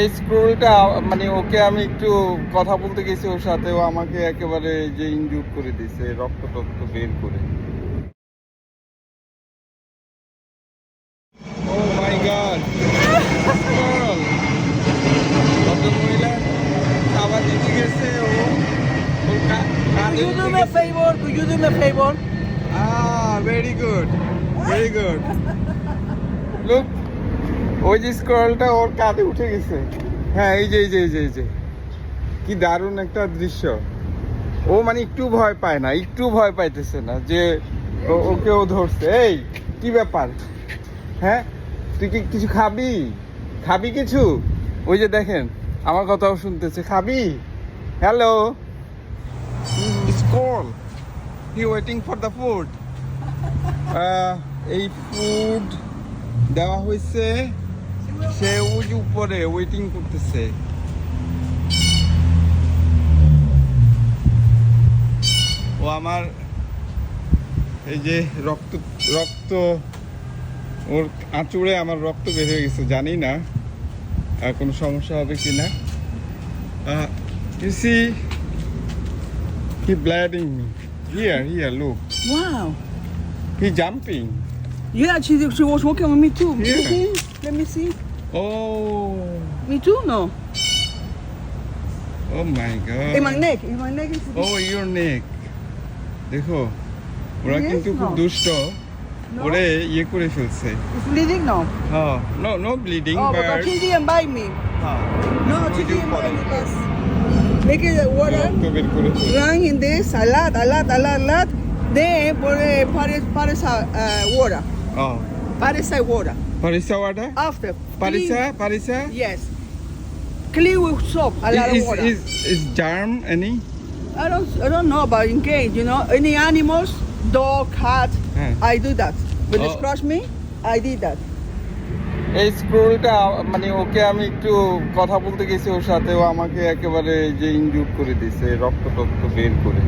এই স্ক্রোলটা মানে ওকে আমি একটু কথা বলতে গেছি ওর সাথে ও আমাকে একেবারে যে ইনজুর করে দিছে রক্ত টক্ত বের করে ও মাই গড মহিলা দিতে গেছে ও ওর কা- কাঁধে Could you do উঠে me a favor? Could you do me a favor? Ah, very good. Very good. Look, ওই যে স্ক্রলটা ওর কাঁধে উঠে গেছে। হ্যাঁ এই যে এই যে এই যে এই যে। কি দারুণ একটা দৃশ্য। ও মানে একটু ভয় পায় না, একটু ভয় পাইতেছে না যে ওকে ও ধরছে। এই, কি ব্যাপার? হ্যাঁ তুই কি কিছু খাবি? খাবি কিছু? ওই যে দেখেন, আমার কথাও শুনতেছে। খাবি? Hello scroll he waiting for the food এই ফুড দেওয়া হয়েছে। সে ওই যে উপরে ওয়েটিং করতেছে ও আমার এই যে রক্ত রক্ত ওর আঁচড়ে আমার রক্ত বের হয়ে গেছে জানি না আর কোনো সমস্যা হবে কি না you see he bleeding me here here look Wow. He jumping Yeah, she, she was working with me too. Let Yeah. Let me see. Oh, Me too? No. oh my god. In my neck. In my neck is. Oh, your neck. দেখো ওরা কিন্তু খুব. দুষ্ট. ওরে ইয়ে করে ফেলছে bleeding now. হ্যাঁ no no bleeding oh, but but she didn't bite me. হ্যাঁ যে didn't bite me. Yes. Make it water. Run in this a lot, a lot, a lot, a lot. Then put paris, paris, uh, water. Oh, Paris water. Parisa water? After. Parisa, Parisa? Yes. Clean with soap. A lot Is, of water. is, is germ any? I don't I don't know about in case, you know, any animals, dog, cat, হ্যাঁ I do that. When they Oh. scratch me, I did that. এই স্ক্রোলটা মানে ওকে আমি একটু কথা বলতে গেছি ওর সাথে ও আমাকে একেবারে যে ইনজুর করে দিছে রক্ত টক্ত বের করে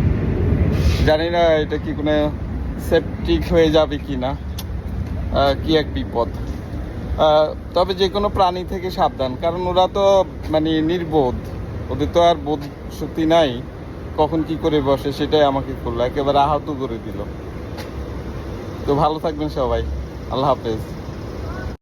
জানি না এটা কি কোনো সেপটিক হয়ে যাবে কি না কি এক বিপদ। তবে যে কোনো প্রাণী থেকে সাবধান, কারণ ওরা তো মানে নির্বোধ। ওদের তো আর বোধ শক্তি নাই, কখন কি করে বসে সেটাই আমাকে করল, একেবারে আহত করে দিল। তো ভালো থাকবেন সবাই, আল্লাহ হাফেজ।